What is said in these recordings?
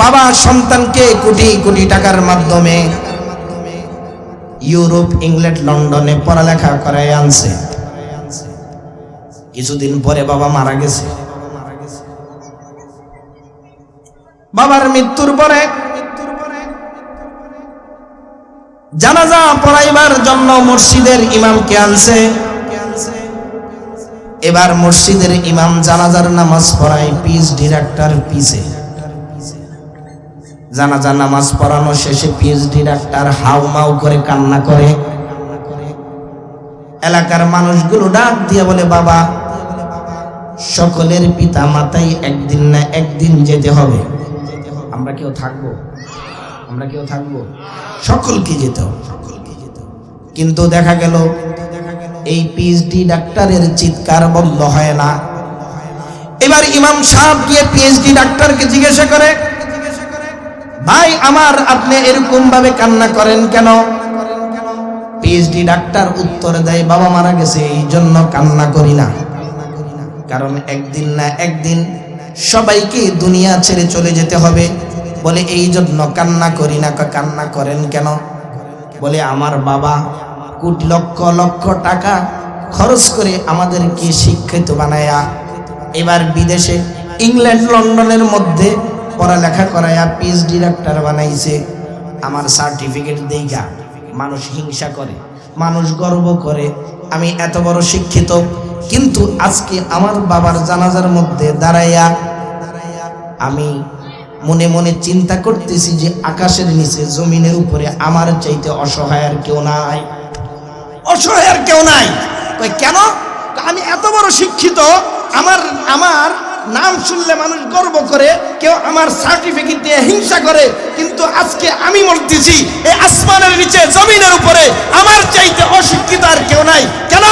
বাবা সন্তানকে কোটি কোটি টাকার মাধ্যমে ইউরোপ, ইংল্যান্ড, লন্ডনে পড়ালেখা করায় আনছে। কিছুদিন পরে বাবা মারা গেছে। বাবার মৃত্যুর পরে জানাজা পড়াইবার জন্য মসজিদের ইমামকে আনছে। এবার মসজিদের ইমাম জানাজার নামাজ পড়ায় পিস ডিরেক্টর পিছে। জানাজা, নামাজ পড়ানো শেষে পিএইচডি ডাক্তার হাউ মাউ করে কান্না করে। এলাকার মানুষগুলো ডাক দিয়ে বলে, বাবা, সকলের পিতা মাতাই একদিন না একদিন যেতে হবে। আমরা কেউ থাকব? আমরা কেউ থাকব? সকলকে যেতে হবে। কিন্তু দেখা গেল, এই পিএইচডি ডাক্তারের চিৎকার বন্ধ হয় না। এবার ইমাম সাহেব গিয়ে পিএইচডি ডাক্তারকে জিজ্ঞাসা করে ভাই, আমার আপনি এরকম ভাবে কান্না করেন কেন? পিএইচডি ডাক্তার উত্তর দেয়, বাবা মারা গেছে এই জন্য কান্না করি না। কারণ একদিন না একদিন সবাইকে দুনিয়া ছেড়ে চলে যেতে হবে। বলে এই জন্য কান্না করি না কান্না করেন কেন? বলে, আমার বাবা কোটি লক্ষ লক্ষ টাকা খরচ করে আমাদেরকে শিক্ষিত বানায়া, এবার বিদেশে, ইংল্যান্ড, লন্ডনের মধ্যে পড়ালেখা করায়া পিএইচডি ডাক্তার বানাইছে। আমার সার্টিফিকেট দেইগা মানুষ হিংসা করে, মানুষ গর্ব করে, আমি এত বড় শিক্ষিত। কিন্তু আজকে আমার বাবার জানাজার মধ্যে দাঁড়াইয়া আমি মনে মনে চিন্তা করতেছি যে আকাশের নিচে, জমিনের উপরে আমার চাইতে অসহায় আর কেউ নাই। অসহায় আর কেউ নাই। কেন? আমি এত বড় শিক্ষিত, আমার আমার নাম শুনলে মানুষ গর্ব করে, কেউ আমার সার্টিফিকেট দিয়ে হিংসা করে, কিন্তু আজকে আমি মরতেছি, এই আসমানের নিচে, জমিনের উপরে, আমার চাইতে অশিক্ষিত আর কেউ নাই। কেন?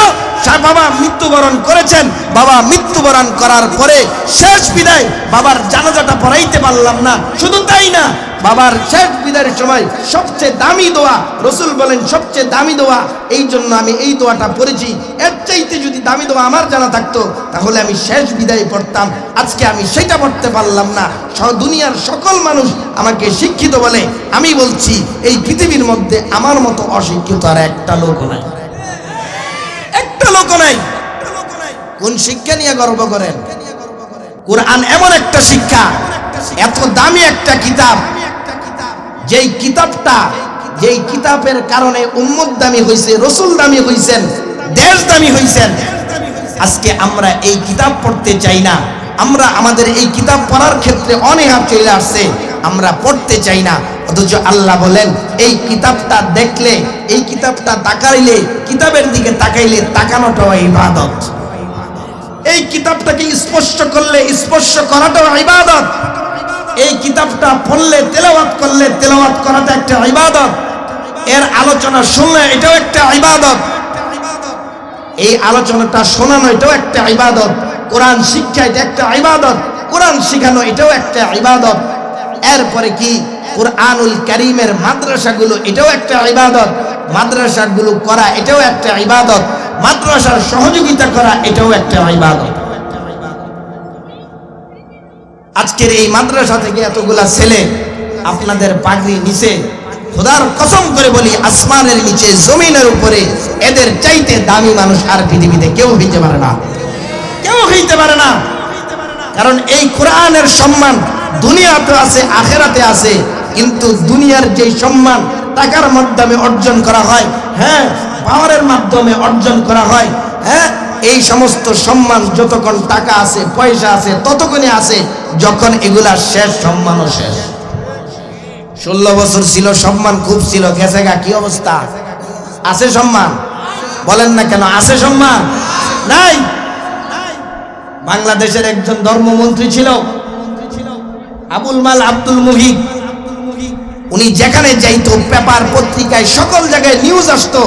বাবা মৃত্যুবরণ করেছেন, বাবা মৃত্যুবরণ করার পরে শেষ বিদায় বাবার জানাজাটা পড়াইতে পারলাম না। শুধু তাই না বাবার শেষ বিদায়ের সময় সবচেয়ে দামি দোয়া, রসুল বলেন, সবচেয়ে দামি দোয়া, এই জন্য আমি এই দোয়াটা পড়েছি। এর চাইতে যদি দামি দোয়া আমার জানা থাকতো, তাহলে আমি শেষ বিদায় পড়তাম। আজকে আমি সেটা পড়তে পারলাম না। দুনিয়ার সকল মানুষ আমাকে শিক্ষিত বলে। আমি বলছি, এই পৃথিবীর মধ্যে আমার মতো অশিক্ষিত আর একটা লোক নাই। একটা লোক নাই। কোন শিক্ষা নিয়ে গর্ব করেন? কোরআন এমন একটা শিক্ষা, এত দামি একটা কিতাব যেই কিতাবটা, যেই কিতাবের কারণে উম্মত দামি হয়েছে রসুল দামি হয়েছেন দেশ দামি হয়েছেন আজকে আমরা এই কিতাব পড়তে চাই না। আমরা আমাদের এই কিতাব পড়ার ক্ষেত্রে অনেহা চলে আসছে, আমরা পড়তে চাই না। অথচ আল্লাহ বলেন, এই কিতাবটা দেখলে, এই কিতাবটা তাকাইলে, কিতাবের দিকে তাকাইলে তাকানোটাও ইবাদত। এই কিতাবটাকে স্পর্শ করলে স্পর্শ করাটাও ইবাদত। এই কিতাবটা পড়লে, তেলাওয়াত করলে, তেলাওয়াত করাটা একটা ইবাদত। এর আলোচনা শুনলে এটাও একটা ইবাদত। এই আলোচনাটা শোনানো এটাও একটা ইবাদত। কোরআন শিক্ষা এটা একটা ইবাদত। কোরআন শিখানো এটাও একটা ইবাদত। এরপরে কি? কোরআনুল করিমের মাদ্রাসাগুলো এটাও একটা ইবাদত। মাদ্রাসাগুলো করা এটাও একটা ইবাদত। মাদ্রাসার সহযোগিতা করা এটাও একটা ইবাদত। আজকের এই মাদ্রাসা থেকে এতগুলা ছেলে আপনাদের পাগড়ি নিচে, খোদার কসম করে বলি, আসমানের নিচে, জমিনের উপরে এদের চাইতে দামি মানুষ আর পৃথিবীতে কেউ হইতে পারে না। কেউ হইতে পারে না। কারণ এই কোরআনের সম্মান দুনিয়াতে আছে, আখেরাতে আছে, কিন্তু দুনিয়ার যে সম্মান টাকার মাধ্যমে অর্জন করা হয় হ্যাঁ পাওয়ারের মাধ্যমে অর্জন করা হয় হ্যাঁ এই সমস্ত সম্মান যতক্ষণ টাকা আছে, পয়সা আছে, ততক্ষণে আছে যখন এগুলা শেষ, সম্মানও শেষ। ষোলো বছর ছিল, সম্মান খুব ছিল, গেছে গা, কি অবস্থা? আছে সম্মান? বলেন না কেন, আছে সম্মান? নাই। বাংলাদেশের একজন ধর্মমন্ত্রী ছিল, আবুল মাল আব্দুল মুহিব উনি যেখানে যাইতো, পেপার পত্রিকায় সকল জায়গায় নিউজ আসতো।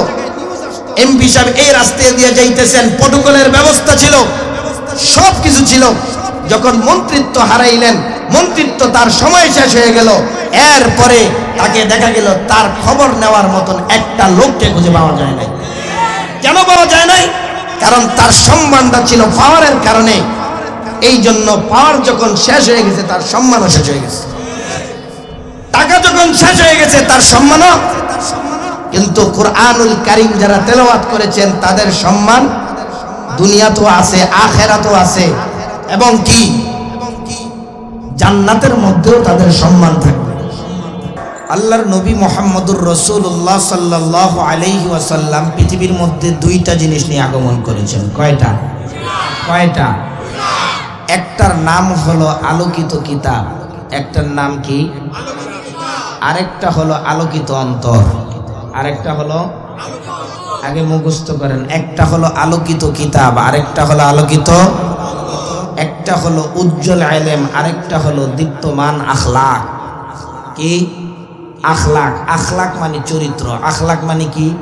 এমপি সাহেব এই রাস্তায় দিয়ে যাইতেছেন। প্রটোকলের ব্যবস্থা ছিল সব কিছু ছিল। যখন মন্ত্রিত্ব হারাইলেন, মন্ত্রিত্ব তার সময় শেষ হয়ে গেল। এরপরে তাকে দেখা গেল, তার খবর নেওয়ার মতন একটা লোককে খুঁজে পাওয়া যায় নাই। কেন পাওয়া যায় নাই? কারণ তার সম্মানটা ছিল পাওয়ারের কারণে। এই জন্য পাওয়ার যখন শেষ হয়ে গেছে, তার সম্মানও শেষ হয়ে গেছে। টাকা যখন শেষ হয়ে গেছে, তার সম্মানও কিন্তু কোরআনুল কারিম যারা তেলাওয়াত করেছেন, তাদের সম্মান দুনিয়াতেও আছে, আখেরাতেও আছে। এবং কি? জান্নাতের মধ্যেও তাদের সম্মান থাকবে। আল্লাহর নবী মোহাম্মদুর রসুল্লাহ সাল্লাহ আলাইহি ওয়াসাল্লাম পৃথিবীর মধ্যে দুইটা জিনিস নিয়ে আগমন করেছেন। কয়টা? কয়টা? একটার নাম হলো আলোকিত কিতাব, একটার নাম কি? আরেকটা হলো আলোকিত অন্তর। আরেকটা হলো, আগে মুখস্থ করেন। একটা হলো আলোকিত কিতাব, আরেকটা হলো আলোকিত, একটা হলো উজ্জ্বল আলেম, আরেকটা হলো দীপ্তমান আখলাক। কি? আখলাক। আখলাক মানে চরিত্র। আখলাক মানে কি?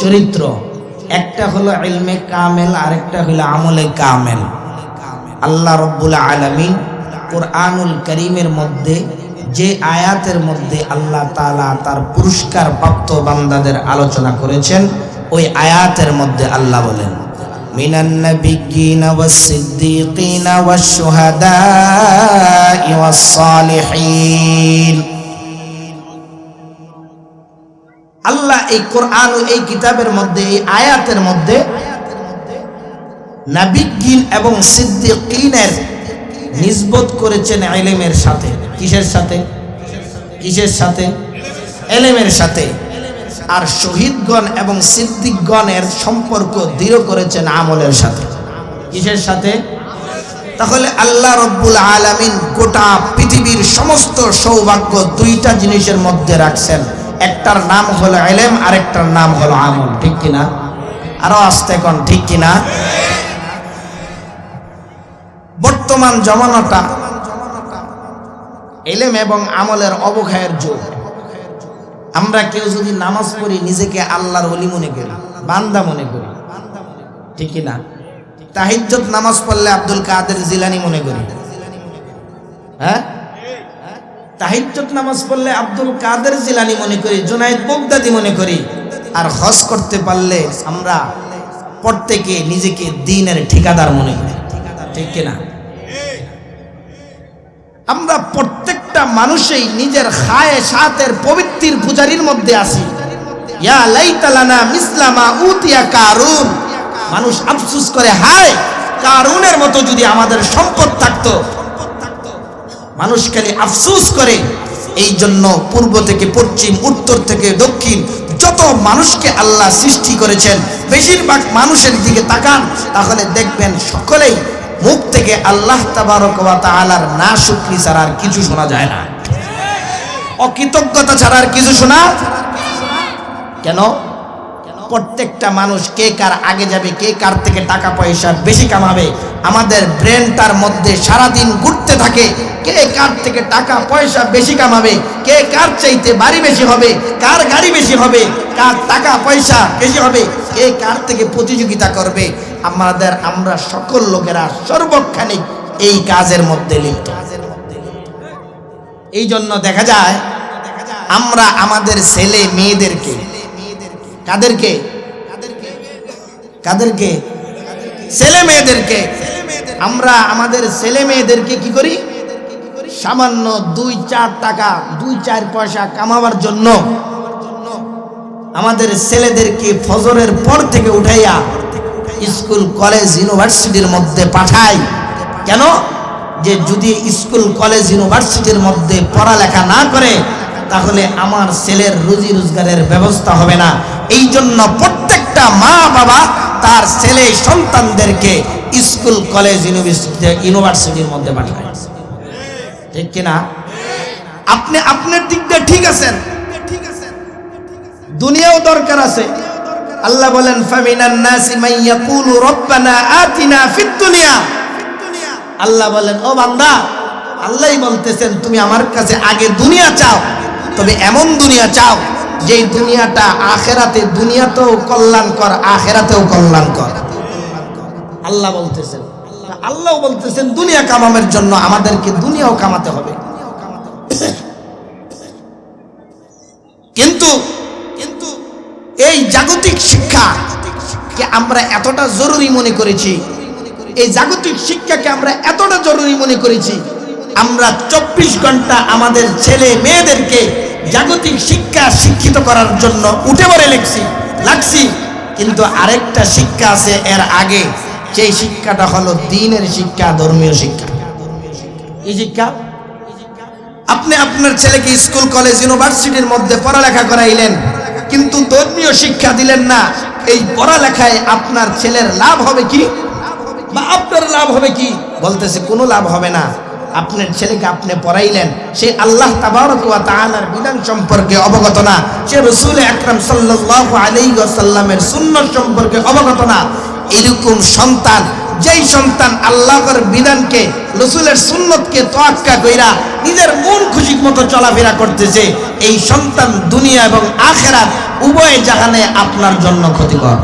চরিত্র। একটা হলো ইলমে কামেল, আরেকটা হলো আমলে কামেল। আল্লাহ রব্বুল আলমিন কোরআনুল করিমের মধ্যে যে আয়াতের মধ্যে আল্লাহ তালা তার পুরস্কার প্রাপ্ত বান্দাদের আলোচনা করেছেন ওই আয়াতের মধ্যে আল্লাহ বলেন من النبيين والصديقين والشهداء والصالحين আল্লাহ এই কোরআন ও এই কিতাবের মধ্যে এই আয়াতের মধ্যে নাবিজ্ঞিন এবং সিদ্দিকিনের নিসবত করেছেন এলেমের সাথে কিসের সাথে? কিসের সাথে? এলেমের সাথে। আর শহীদগণ এবং সিদ্দিকগণের সম্পর্ক দৃঢ় করেছেন আমলের সাথে। কিসের সাথে? তাহলে আল্লাহ রব্বুল আলামিন গোটা পৃথিবীর সমস্ত সৌভাগ্য দুইটা জিনিসের মধ্যে রাখছেন। একটার নাম হলো এলেম, আরেকটার নাম হলো আমল। ঠিক কিনা? আরও আসতে কোন, ঠিক কিনা? বর্তমান জমানাটা এলেম এবং আমলের অবক্ষয়ের যুগ আমরা কেউ যদি নামাজ পড়ি, নিজেকে আল্লাহর অলি মনে করি, বান্দা মনে করি, ঠিক না তাহিজ্জত নামাজ পড়লে আব্দুল কাদের জিলানি মনে করি। হ্যাঁ? তাহিজ্জত নামাজ পড়লে আব্দুল কাদের জিলানি মনে করি, জুনাইদ বগদাদি মনে করি। আর হজ করতে পারলে আমরা প্রত্যেকে নিজেকে দিনের ঠিকাদার মনে করি, ঠিক কিনা? আমরা প্রত্যেকটা মানুষই নিজের খায় সাতের পবিত্রির পূজারির মধ্যে আছি ইয়া লাইতালানা মিসলামা উতিয়া কারুন। মানুষ আফসুস করে, হায়, কারুনের মতো যদি আমাদের সম্পদ থাকতো। মানুষ খালি আফসুস করে, এই জন্য পূর্ব থেকে পশ্চিম, উত্তর থেকে দক্ষিণ যত মানুষকে আল্লাহ সৃষ্টি করেছেন, বেশিরভাগ মানুষের দিকে তাকান, তাহলে দেখবেন সকলেই মুখ থেকে আল্লাহ ওয়া না শুকরি ছাড়া আর কিছু শোনা যায় না। অকৃতজ্ঞতা ছাড়া আর কিছু শোনা কেন? প্রত্যেকটা মানুষ কে কার আগে যাবে, কে কার থেকে টাকা পয়সা বেশি কামাবে, আমাদের ব্রেনটার মধ্যে সারাদিন ঘুরতে থাকে, কে কার থেকে টাকা পয়সা বেশি কামাবে, কে কার চাইতে বাড়ি বেশি হবে, কার গাড়ি বেশি হবে, কার টাকা পয়সা বেশি হবে, কে কার থেকে প্রতিযোগিতা করবে আমাদের আমরা সকল লোকেরা সর্বক্ষণিক এই কাজের মধ্যে লিপ্ত। এই জন্য দেখা যায়, আমরা আমাদের ছেলে মেয়েদেরকে, কাদেরকে? কাদেরকে? ছেলে মেয়েদেরকে। আমরা আমাদের ছেলে মেয়েদেরকে কি করি? সামান্য দুই চার টাকা, দুই চার পয়সা কামাবার জন্য আমাদের ছেলেদেরকে ফজরের পর থেকে উঠাইয়া স্কুল, কলেজ, ইউনিভার্সিটির মধ্যে পাঠাই। কেন? যে যদি স্কুল, কলেজ, ইউনিভার্সিটির মধ্যে পড়ালেখা না করে, তাহলে আমার ছেলের রুজি রোজগারের ব্যবস্থা হবে না। এই জন্য প্রত্যেকটা মা বাবা তার ছেলে, সন্তানদেরকে স্কুল, কলেজ, ইউনিভার্সিটি, ইউনিভার্সিটির মধ্যে পাঠায়। ঠিক কিনা? আপনি, আপনার দিক দিয়ে ঠিক আছেন? দুনিয়াও দরকার আছে। আল্লাহ বলেন, ফামিনান নাসি মান ইয়াকুলু রব্বানা আতিনা ফিদ দুনিয়া। আল্লাহ বলেন, ও বান্দা, আল্লাহই বলতেছেন, তুমি আমার কাছে আগে দুনিয়া চাও, তবে এমন দুনিয়া চাও যে দুনিয়াটা আখেরাতে দুনিয়াতেও কল্যাণকর, আখেরাতেও কল্যাণকর। আল্লাহ বলতেছেন আল্লাহ বলতেছেন, দুনিয়া কামামের জন্য আমাদেরকে দুনিয়াও কামাতে হবে। কিন্তু এই জাগতিক শিক্ষা কে আমরা এতটা জরুরি মনে করেছি? এই জাগতিক শিক্ষাকে আমরা এতটা জরুরি মনে করেছি? আমরা চব্বিশ ঘণ্টা আমাদের ছেলে মেয়েদেরকে জাগতিক শিক্ষা শিক্ষিত করার জন্য উঠে পড়ে লেখছি, লাগছি। কিন্তু আরেকটা শিক্ষা আছে এর আগে, সেই শিক্ষাটা হলো দিনের শিক্ষা, ধর্মীয় শিক্ষা। এই শিক্ষা? আপনি আপনার ছেলেকে স্কুল, কলেজ, ইউনিভার্সিটির মধ্যে পড়ালেখা করাইলেন কিন্তু ধর্মীয় শিক্ষা দিলেন না। এই পড়ালেখায় আপনার ছেলের লাভ হবে কি? বা আপনার লাভ হবে কি? বলতেছে, কোনো লাভ হবে না। আপনার ছেলেকে আপনি পড়াইলেন। সে আল্লাহ তাবারক ওয়া তাআলার বিধান সম্পর্কে অবগত না। সে রসুল আকরাম সাল্লাল্লাহু আলাইহি ওয়াসাল্লামের সুন্নাত সম্পর্কে অবগত না। এরকম সন্তান যেই সন্তান আল্লাহর বিধানকে, রসুলের সুন্নতকে তোয়াক্কা কইরা নিজের মন খুশি মতো চলাফেরা করতেছে, এই সন্তান দুনিয়া এবং আখেরাত উভয় জাহানে আপনার জন্য ক্ষতিকর।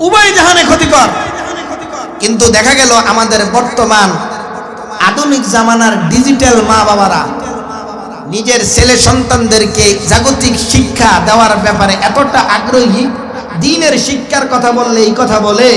উভয় জাহানে ক্ষতিকর। কিন্তু দেখা গেল আমাদের বর্তমান আধুনিক জামানার ডিজিটাল মা বাবারা নিজের ছেলে সন্তানদেরকে জাগতিক শিক্ষা দেওয়ার ব্যাপারে এতটা আগ্রহী, দিনের শিক্ষার কথা বললে এই কথা বলে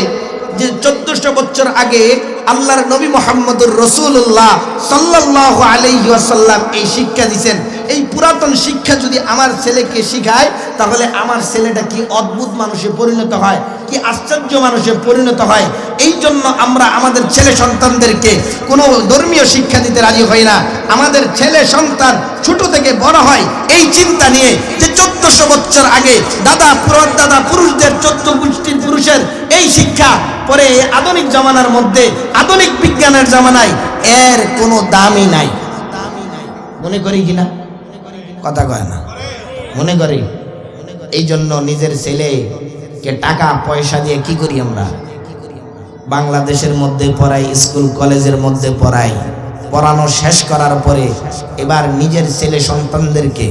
যে চোদ্দশো বছর আগে আল্লাহর নবী মোহাম্মদুর রসুল্লাহ সাল্লাহ আলাইসাল্লাম এই শিক্ষা দিচ্ছেন এই পুরাতন শিক্ষা যদি আমার ছেলেকে শিখায়, তাহলে আমার ছেলেটা কি অদ্ভুত মানুষে পরিণত হয়? কি আশ্চর্য মানুষে পরিণত হয়। এই জন্য আমরা আমাদের ছেলে সন্তানদেরকে কোনো ধর্মীয় শিক্ষা দিতে রাজি হই না। আমাদের ছেলে সন্তান ছোট থেকে বড় হয়, এই চিন্তা নিয়ে যে চোদ্দশো বছর আগে দাদা পুরন দাদা পুরুষদের, চোদ্দ গোষ্ঠীর পুরুষের এই শিক্ষা পরে আধুনিক জামানার মধ্যে, আধুনিক বিজ্ঞানের জামানায় এর কোনো দামই নাই। মনে করি কিনা কথা কয় না। মনে করি। এই জন্য নিজের ছেলেকে টাকা, পয়সা দিয়ে কি করি আমরা? বাংলাদেশের মধ্যে পড়াই, স্কুল, কলেজের মধ্যে পড়াই। পড়ানো শেষ করার পরে এবার নিজের ছেলে সন্তানদেরকে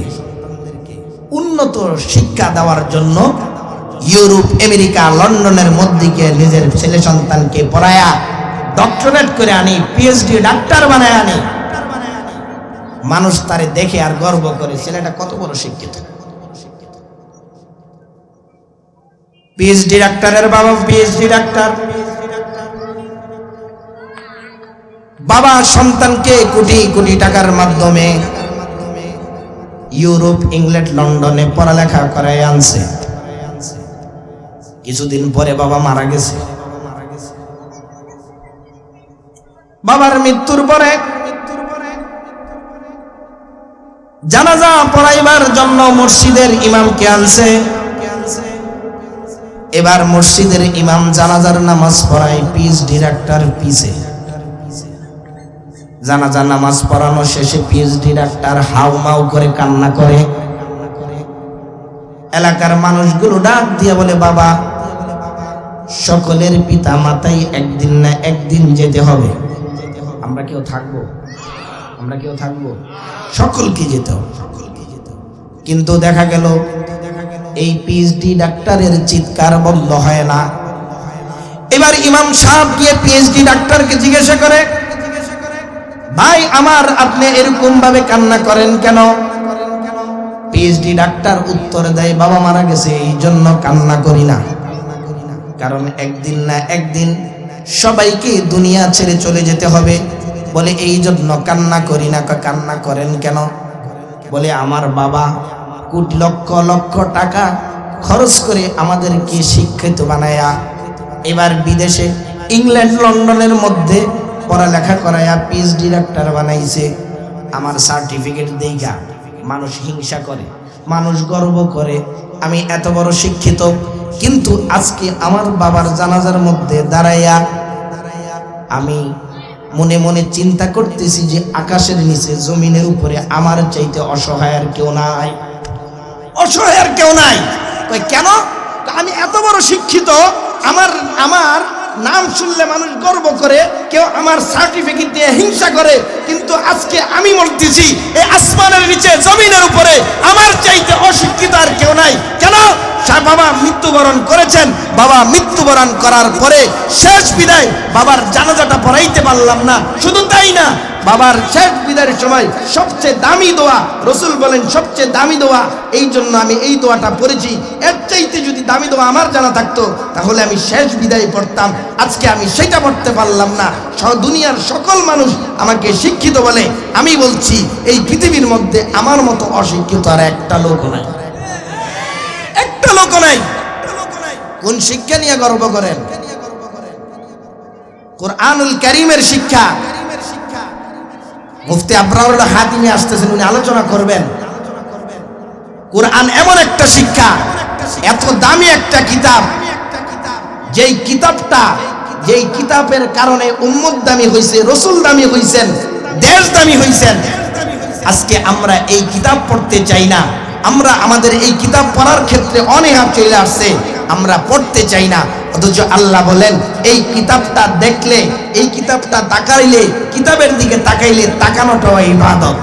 উন্নত শিক্ষা দেওয়ার জন্য ইউরোপ, আমেরিকা, লন্ডনের মধ্যে গিয়ে নিজের ছেলে সন্তানকে পড়ায়া ডক্টরেট করে আনি পিএইচডি ডাক্তার বানায় আনি। মানুষ তারে দেখে আর গর্ব করে, ছেলেটা কত বড় শিক্ষিত। পিএইচডি ডাক্তারের বাবা পিএইচডি ডাক্তার। বাবা সন্তানকে কোটি কোটি টাকার মাধ্যমে ইউরোপ, ইংল্যান্ড, লন্ডনে পড়ালেখা করায় আনছে। কিছুদিন পরে বাবা মারা গেছে। বাবার মৃত্যুর পরে জানাজা পড়াইবার জন্য মসজিদের ইমামকে আনছে। এবার মসজিদের ইমাম জানাজার নামাজ পড়ায় পিস ডিরেক্টর পিসে। জানাজার নামাজ পড়ানো শেষে পিএইচডি ডাক্তার হাউ মাউ করে কান্না করে। এলাকার মানুষগুলো ডাক দিয়ে বলে, বাবা, সকলের পিতা মাতাই একদিন না একদিন যেতে হবে। আমরা কেউ থাকব? আমরা কেউ থাকব? সকলকে যেতে হবে। কিন্তু দেখা গেল এই পিএইচডি ডাক্তারের চিৎকার বন্ধ হয় না। এবার ইমাম সাহেব গিয়ে পিএইচডি ডাক্তারকে জিজ্ঞাসা করে, ভাই, আমার আপনি এরকম ভাবে কান্না করেন কেন? পিএইচডি ডাক্তার উত্তর দেয়, বাবা মারা গেছে, এই জন্য কান্না করি না। কারণ একদিন না একদিন সবাইকে দুনিয়া ছেড়ে চলে যেতে হবে। বলে, এই জন্য কান্না করি না কান্না করেন কেন? বলে, আমার বাবা কোটি লক্ষ লক্ষ টাকা খরচ করে আমাদেরকে শিক্ষিত বানায়া, এবার বিদেশে ইংল্যান্ড, লন্ডনের মধ্যে পড়ালেখা করায়া পিএইচডি ডাক্তার বানাইছে। আমার সার্টিফিকেট দেইগা, মানুষ হিংসা করে, মানুষ গর্ব করে, আমি এত বড় শিক্ষিত। কিন্তু আজকে আমার বাবার জানাজার মধ্যে দাঁড়াইয়া আমি মনে মনে চিন্তা করতেছি যে আকাশের নিচে জমিনের উপরে আমার চাইতে অসহায় আর কেউ নাই। অসহায় আর কেউ নাই। কেন? আমি এত বড় শিক্ষিত, আমার আমার নাম শুনলে মানুষ গর্ব করে, কেউ আমার সার্টিফিকেট দিয়ে হিংসা করে, কিন্তু আজকে আমি বলতেছি এই আসমানের নিচে, জমিনের উপরে, আমার চাইতে অশিক্ষিত আর কেউ নাই। কেন? বাবা মৃত্যুবরণ করেছেন, বাবা মৃত্যুবরণ করার পরে শেষ বিদায় বাবার জানাজাটা পড়াইতে পারলাম না। শুধু তাই না, বাবার শেষ বিদায়ের সময় সবচেয়ে দামি দোয়া, রসুল বলেন, সবচেয়ে দামি দোয়া, এই জন্য আমি এই দোয়াটা পড়েছি। এর চাইতে যদি দামি দোয়া আমার জানা থাকতো, তাহলে আমি শেষ বিদায় পড়তাম। আজকে আমি সেটা পড়তে পারলাম না। দুনিয়ার সকল মানুষ আমাকে শিক্ষিত বলে আমি বলছি, এই পৃথিবীর মধ্যে আমার মতো অশিক্ষিত আর একটা লোক নাই। একটা লোক নাই। কোন শিক্ষা নিয়ে গর্ব করেন? কোরআনুল করিমের শিক্ষা। মুফতি আব্রাহুল হাতিমি আসতেছেন, উনি আলোচনা করবেন। কোরআন এমন একটা শিক্ষা, এত দামি একটা কিতাব, যেই কিতাবটা, যেই কিতাবের কারণে উম্মত দামি হইছে, রসুল দামি হইছেন, দেশ দামি হইছেন। আজকে আমরা এই কিতাব পড়তে চাই না। আমরা আমাদের এই কিতাব পড়ার ক্ষেত্রে অনীহা চলে আসছে। আমরা পড়তে চাই না। অথচ আল্লাহ বলেন, এই কিতাবটা দেখলে, এই কিতাবটা তাকাইলে, কিতাবের দিকে তাকাইলে তাকানোটাও ইবাদত।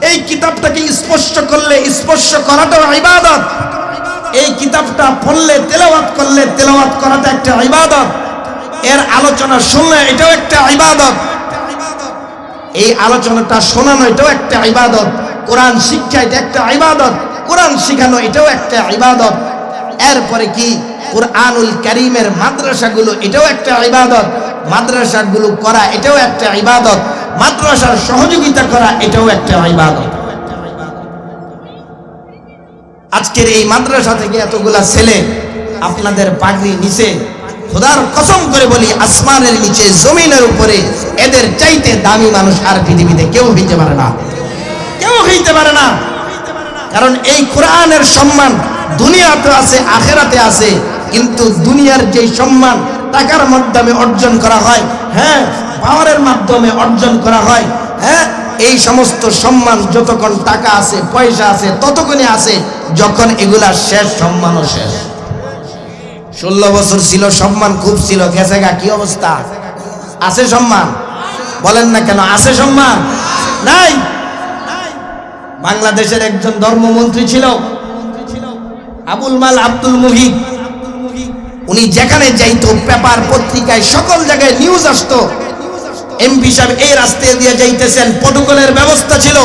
এই কিতাবটাকে স্পর্শ করলে, স্পর্শ করাটাও ইবাদত। এই কিতাবটা পড়লে, তেলাওয়াত করলে, তেলাওয়াত করাটা একটা ইবাদত। এর আলোচনা শুনলে এটাও একটা ইবাদত। এই আলোচনাটা শোনানো এটাও একটা ইবাদত। কোরআন শিক্ষা এটা একটা ইবাদত, কোরআন শিখানো এটাও একটা ইবাদত। এরপরে কি? কোরআনুল করিমের মাদ্রাসাগুলো এটাও একটা ইবাদত। মাদ্রাসাগুলো করা এটাও একটা ইবাদত। মাদ্রাসার সহযোগিতা করা এটাও একটা ইবাদত। আজকের এই মাদ্রাসা থেকে এতগুলা ছেলে আপনাদের পাগড়ি নিচে, খোদার কসম করে বলি, আসমানের নিচে, জমিনের উপরে, এদের চাইতে দামি মানুষ আর পৃথিবীতে কেউ হইতে পারে না। কেউ হইতে পারে না। কারণ এই কোরআনের সম্মান দুনিয়াতে আছে, আখেরাতে আছে, কিন্তু দুনিয়ার যে সম্মান, টাকার মাধ্যমে অর্জন করা হয় হ্যাঁ পাওয়ারের মাধ্যমে অর্জন করা হয় হ্যাঁ এই সমস্ত সম্মান যতক্ষণ টাকা আছে, পয়সা আছে ততক্ষণই আছে, যখন এগুলা শেষ, সম্মানও শেষ। ষোলো বছর ছিল, সম্মান খুব ছিল, গেছে গা, কি অবস্থা? আছে সম্মান? বলেন না কেন, আছে সম্মান? নাই? বাংলাদেশের একজন ধর্মমন্ত্রী ছিল, আবুল মাল আব্দুল মুহিদ উনি যেখানে যাইতো, পেপার পত্রিকায় সকল জায়গায় নিউজ আসতো। এমপি সাহেব এই রাস্তায় দিয়ে যাইতেছেন প্রটোকলের ব্যবস্থা ছিল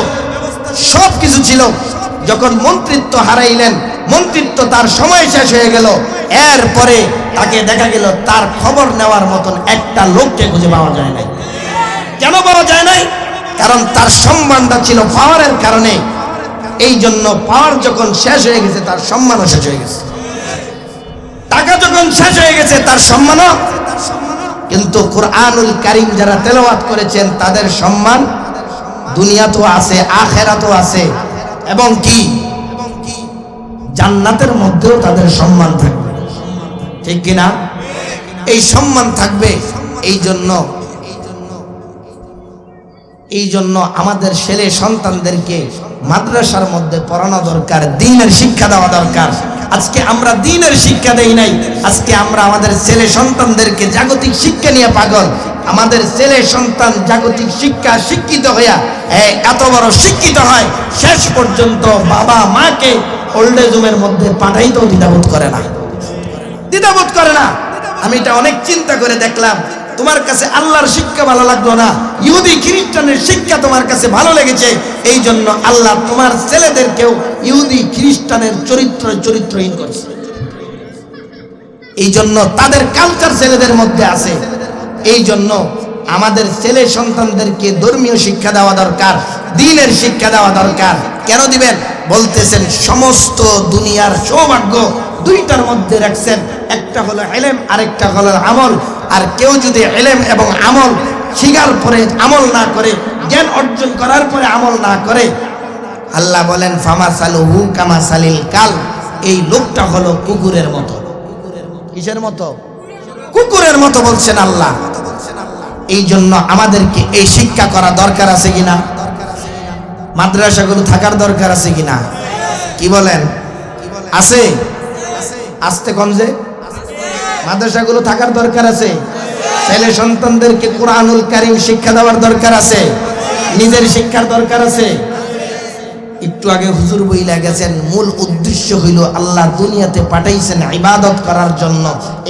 সব কিছু ছিল। যখন মন্ত্রিত্ব হারাইলেন, মন্ত্রিত্ব তার সময় শেষ হয়ে গেল। এরপরে তাকে দেখা গেল, তার খবর নেওয়ার মতন একটা লোককে খুঁজে পাওয়া যায় নাই। কেন পাওয়া যায় নাই? কারণ তার সম্মানটা ছিল পাওয়ারের কারণে। এই জন্য পাওয়ার যখন শেষ হয়ে গেছে, তার সম্মানও শেষ হয়ে গেছে। টাকা যখন শেষ হয়ে গেছে, তার সম্মানও। কিন্তু কোরআনুল কারিম যারা তেলাওয়াত করেছেন, তাদের সম্মান দুনিয়াতেও আছে, আখেরাতেও আছে। এবং কি? জান্নাতের মধ্যেও তাদের সম্মান থাকবে। ঠিক কিনা এই সম্মান থাকবে, এই জন্য এই জন্য আমাদের ছেলে সন্তানদেরকে মাদ্রাসার মধ্যে পড়ানো দরকার, দিনের শিক্ষা দেওয়া দরকার। আজকে আমরা দিনের শিক্ষা দেই নাই, আজকে আমরা আমাদের ছেলে সন্তানদেরকে জাগতিক শিক্ষা নিয়ে পাগল। আমাদের ছেলে সন্তান জাগতিক শিক্ষা শিক্ষিত হইয়া এত বড় শিক্ষিত হয়, শেষ পর্যন্ত বাবা মাকে ওল্ড এজ হোমের মধ্যে পাঠাইতেও দ্বিধাবোধ করে না। দ্বিধাবোধ করে না। আমি এটা অনেক চিন্তা করে দেখলাম। তোমার কাছে আল্লাহর শিক্ষা ভালো লাগল না। ইহুদি খ্রিস্টানের শিক্ষা তোমার কাছে ভালো লেগেছে এই জন্য আল্লাহ তোমার ছেলেদেরকেও ইহুদি খ্রিস্টানের চরিত্র চরিত্রহীন করছে। এই জন্য তাদের কালচার ছেলেদের মধ্যে আছে। এই জন্য আমাদের ছেলে সন্তানদেরকে ধর্মীয় শিক্ষা দেওয়া দরকার, দিনের শিক্ষা দেওয়া দরকার। কেন দিবেন? বলতেছেন, সমস্ত দুনিয়ার সৌভাগ্য দুইটার মধ্যে রাখছেন। একটা হলো এলেম আরেকটা হলো আমল। আর কেউ যদি এলেম এবং আমল শিকার পরে আমল না করে, জ্ঞান অর্জন করার পরে আমল না করে, আল্লাহ বলেন, ফামা সালুহু কামা সালিল কাল। এই লোকটা হলো কুকুরের মতো। কিসের মতো? কুকুরের মতো বলছেন আল্লাহ। এই জন্য আমাদেরকে এই শিক্ষা করা দরকার আছে কিনা? মাদ্রাসাগুলো থাকার দরকার আছে কিনা? কি বলেন? আছে? আসতে কম যে। মাদ্রাসাগুলো থাকার দরকার আছে। ছেলে সন্তানদেরকে কোরআনুল কারিম শিক্ষা দেওয়ার দরকার আছে। নিজের শিক্ষার দরকার আছে। একটু আগে হুজুর বইলা গেছেন, মূল উদ্দেশ্য হইল আল্লাহ দুনিয়াতে পাঠাইছেন ইবাদত করার জন্য।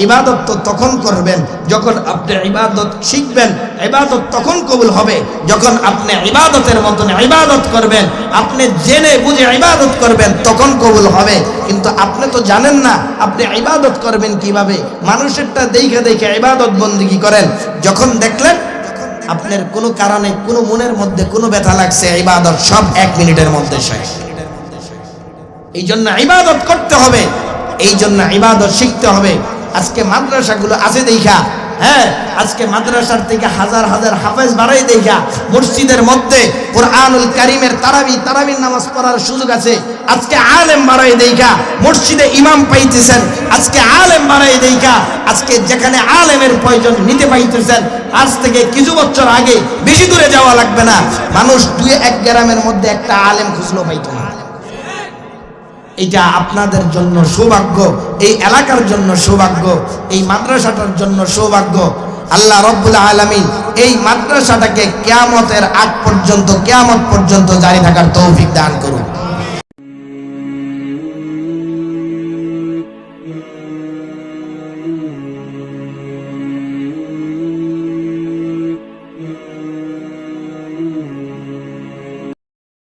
ইবাদত তো তখন করবেন যখন আপনি ইবাদত শিখবেন, ইবাদত তখন কবুল হবে। যখন আপনি ইবাদতের মতন ইবাদত করবেন, আপনি জেনে বুঝে ইবাদত করবেন, তখন কবুল হবে। কিন্তু আপনি তো জানেন না, আপনি ইবাদত করবেন কীভাবে? মানুষেরটা দেখে দেখে ইবাদত বন্দিগি করেন। যখন দেখলেন আপনার কোনো কারণে, কোনো মনের মধ্যে কোনো ব্যথা লাগছে, ইবাদত সব এক মিনিটের মধ্যে শেষ। এই জন্য ইবাদত করতে হবে এই জন্য ইবাদত শিখতে হবে। আজকে মাদ্রাসাগুলো আছে দেখা। হ্যাঁ আজকে মাদ্রাসার থেকে হাজার হাজার হাফেজ বাড়াই দেখা মসজিদের মধ্যে কোরআনুল কারিমের তারাবি, তারাবির নামাজ পড়ার সুযোগ আছে। আজকে আলেম বাড়াই দেখা মসজিদে ইমাম পাইতেছেন, আজকে আলেম বাড়াই দেখা আজকে যেখানে আলেমের প্রয়োজন নিতে পাইতেছেন, আজ থেকে কিছু বছর আগে বেশি দূরে যাওয়া লাগবে না। মানুষ দুই এক গ্রামের মধ্যে একটা আলেম খুঁজলো পাইতো। এটা আপনাদের জন্য সৌভাগ্য, এই এলাকার জন্য সৌভাগ্য, এই মাদ্রাসাটার জন্য সৌভাগ্য। আল্লাহ রব্বুল আলমিন এই মাদ্রাসাটাকে কেয়ামতের আগ পর্যন্ত, কেয়ামত পর্যন্ত জারি থাকার তৌফিক দান করুন।